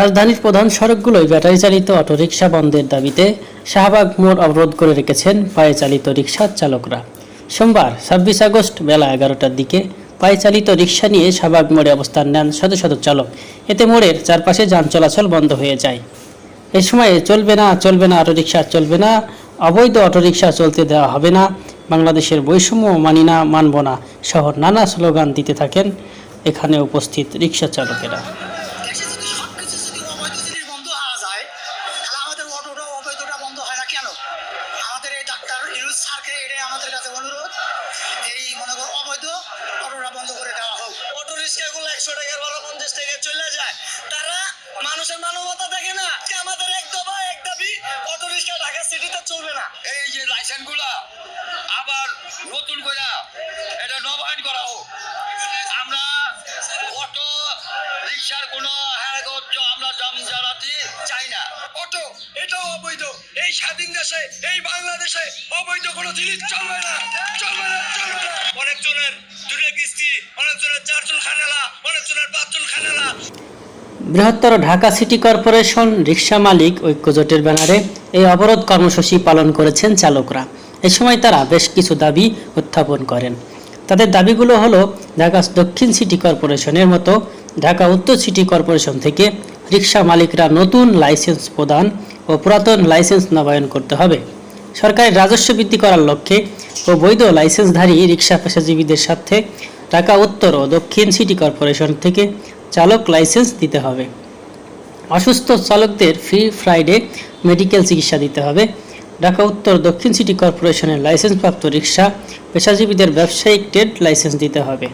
রাজধানীর প্রধান সড়কগুলোয় ব্যাটারি চালিত অটোরিকশা বন্ধের দাবিতে শাহবাগ মোড় অবরোধ করে রেখেছেন পায়ে চালিত রিকশার চালকরা। সোমবার, ছাব্বিশ আগস্ট বেলা এগারোটার দিকে পায়ে চালিত রিকশা নিয়ে শাহবাগ মোড়ে অবস্থান নেন শত শত চালক। এতে মোড়ের চারপাশে যান চলাচল বন্ধ হয়ে যায়। এ সময়ে চলবে না চলবে না, অটোরিকশা চলবে না, অবৈধ অটোরিকশা চলতে দেওয়া হবে না, বাংলাদেশের বৈষম্য মানি না, মানব না, সহ নানা স্লোগান দিতে থাকেন এখানে উপস্থিত রিকশা চালকেরা। একশো টাকার ভাড়া পঞ্চাশ টাকা চলে যায়। তারা মানুষের মানবতা দেখে না আমাদের এক দফা, এক দাবি অটো রিক্সা ঢাকা সিটিতে চলবে না। এই যে লাইসেন্সগুলা আবার নতুন করে এটা নবায়ন করা হোক। আমরা অটো রিক্সার কোনো আমরা দাম চাই না। অটো, এটাও অবৈধ। এই স্বাধীন দেশে, এই বাংলাদেশে অবৈধ কোনো জিনিস চলবে না। চলবে না চলবে না। অনেকজনের দুটো কিস্তি অনেকজনের চারজন খানেলা। বৃহত্তর ঢাকা সিটি কর্পোরেশন রিক্সা মালিক ঐক্যজোটের ব্যানারে এই অবরোধ কর্মসূচি পালন করেছেন চালকরা। এ সময় তারা বেশ কিছু দাবি উত্থাপন করেন। তাদের দাবিগুলো হলো, ঢাকা দক্ষিণ সিটি কর্পোরেশনের মতো ঢাকা উত্তর সিটি কর্পোরেশন থেকে রিক্সা মালিকরা নতুন লাইসেন্স প্রদান ও পুরাতন লাইসেন্স নবায়ন করতে হবে। সরকারের রাজস্ব বৃদ্ধি করার লক্ষ্যে ও বৈধ লাইসেন্সধারী রিক্সা পেশাজীবীদের সাথে ঢাকা উত্তর ও দক্ষিণ সিটি কর্পোরেশন থেকে চালক লাইসেন্স দিতে হবে। অসুস্থ চালকদের ফ্রি ফ্রাইডে মেডিকেল চিকিৎসা দিতে হবে। ঢাকা উত্তর দক্ষিণ সিটি কর্পোরেশনের লাইসেন্সপ্রাপ্ত রিক্সা পেশাজীবীদের ব্যবসায়িক ট্রেড লাইসেন্স দিতে হবে।